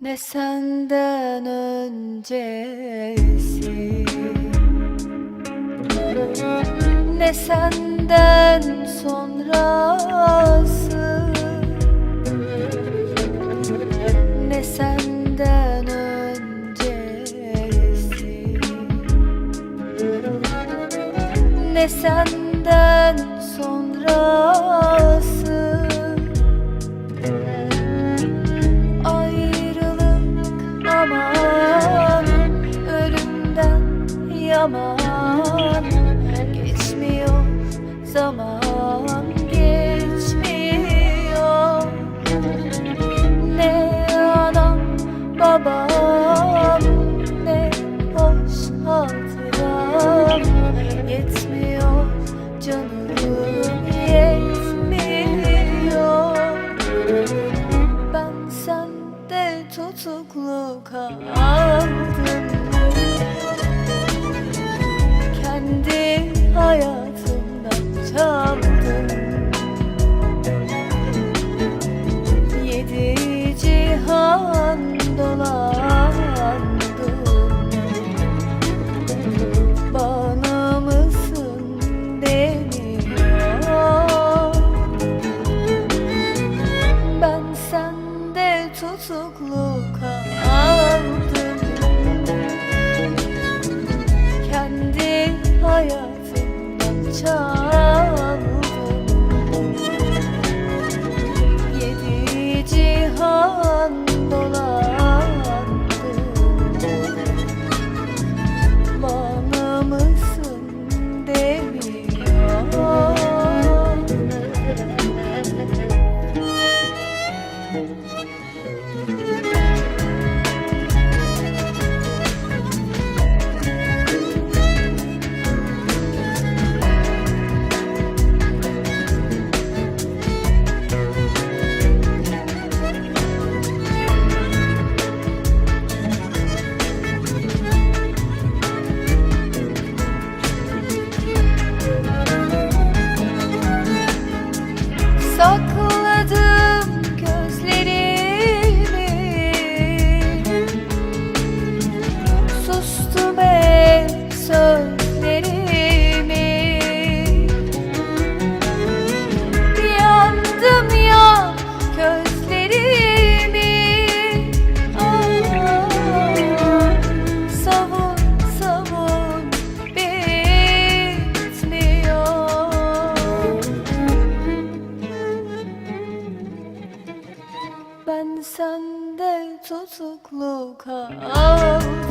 Ne senden öncesi? Ne senden sonrası? Ne senden öncesi? Ne senden sonrası? zaman geçmiyor zaman geçmiyor. Ne anam babam ne hoş hatıram. Canım Ben sende tutuklu kaldım